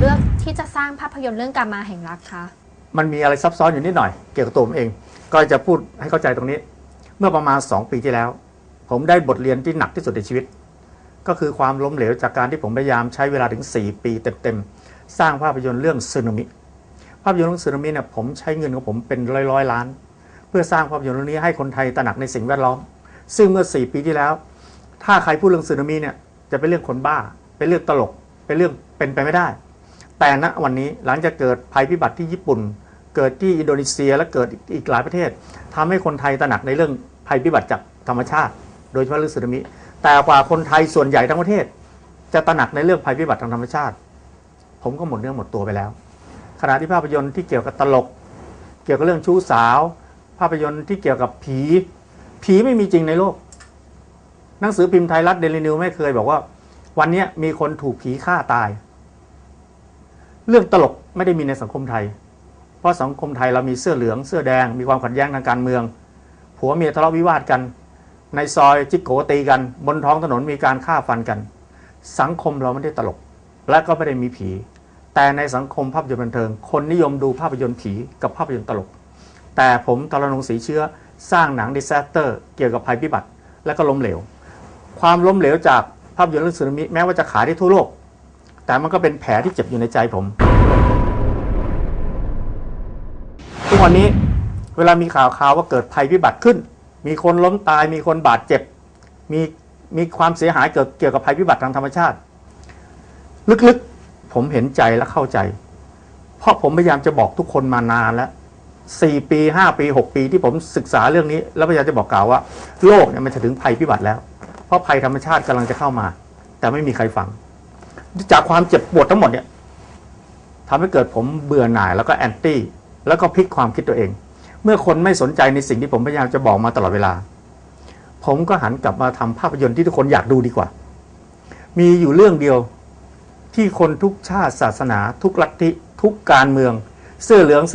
เลือกที่จะสร้างภาพยนตร์เรื่องกามาแห่งรักคะมันมีอะไรซับซ้อนอยู่นิดหน่อยเกี่ยวกับตัวผมเอง ก็จะพูดให้เข้าใจตรงนี้ เมื่อประมาณ 2 ปีที่แล้ว ผมได้บทเรียนที่หนักที่สุดในชีวิต ก็คือความล้มเหลวจากการที่ผมพยายามใช้เวลาถึง 4 ปีเต็มๆสร้างภาพยนตร์เรื่องซึนามิภาพยนตร์เรื่องซึนามิเนี่ยผมใช้เงินของผมเป็นร้อยร้อยๆล้าน เพื่อสร้างภาพยนตร์เรื่องนี้ให้คนไทยตระหนักในสิ่งแวดล้อม ซึ่งเมื่อ 4 ปีที่แล้ว ถ้าใครพูดเรื่องซึนามิเนี่ยจะเป็นเรื่องคนบ้าเป็นเรื่องตลกเป็นเรื่องเป็นไปไม่ได้ แต่ณวันนี้หลังจากเกิดภัยพิบัติที่ญี่ปุ่น เกิดที่อินโดนีเซียและเกิดอีกหลายประเทศทำให้คนไทยตระหนักในเรื่องภัยพิบัติจากธรรมชาติ โดยเฉพาะเรื่องสึนามิ แต่กว่าคนไทยส่วนใหญ่ทั้งประเทศ จะตระหนักในเรื่องภัยพิบัติทางธรรมชาติ ผมก็หมดเนื้อหมดตัวไปแล้วขณะที่ภาพยนตร์ที่เกี่ยวกับตลก เกี่ยวกับเรื่องชู้สาว ภาพยนตร์ที่เกี่ยวกับผี ผีไม่มีจริงในโลก หนังสือพิมพ์ไทยรัฐเดลินิวไม่เคยบอกว่า วันนี้มีคนถูกผีฆ่าตาย เรื่องตลกไม่ได้มีในสังคมไทย เพราะสังคมไทยเรามีเสื้อเหลืองเสื้อแดง มีความขัดแย้งทางการเมือง ผัวเมียทะเลาะวิวาทกัน ในซอยจิกโกตีกัน บนท้องถนนมีการฆ่าฟันกัน สังคมเราไม่ได้ตลก และก็ไม่ได้มีผี แต่ในสังคมภาพยนตร์บันเทิง คนนิยมดูภาพยนตร์ผีกับภาพยนตร์ตลก แต่ผมตรนงศรีเชื้อสร้างหนังดิซ a สเตอร์เกี่ยวกับภัยพิบัติและก็ล้มเหลว ความล้มเหลวจากภาพยนตร์เรื่องสึนามิแม้ว่าจะขายได้ทั่วโลก แต่มันก็เป็นแผลที่เจ็บอยู่ในใจผม ทุกวันนี้เวลามีข่าวข่าวว่าเกิดภัยพิบัติขึ้น มีคนล้มตาย มีคนบาดเจ็บ มีมีความเสียหายเกิดเกี่ยวกับภัยพิบัติทางธรรมชาติ ลึกๆ ผมเห็นใจและเข้าใจ เพราะผมพยายามจะบอกทุกคนมานานแล้วสี่ปีห้าปีหกปีที่ผมศึกษาเรื่องนี้ แล้วพยายามจะบอกกล่าวว่า โลกเนี่ยมันจะถึงภัยพิบัติแล้ว เพราะภัยธรรมชาติกำลังจะเข้ามา แต่ไม่มีใครฟัง จากความเจ็บปวดทั้งหมดเนี่ยทำให้เกิดผมเบื่อหน่ายแล้วก็แอนตี้ แล้วก็พลิกความคิดตัวเอง เมื่อคนไม่สนใจในสิ่งที่ผมพยายามจะบอกมาตลอดเวลา ผมก็หันกลับมาทำภาพยนตร์ที่ทุกคนอยากดูดีกว่า มีอยู่เรื่องเดียวที่คนทุกชาติศาสนา ทุกลัทธิทุกการเมือง เสื้อเหลืองเสื้อ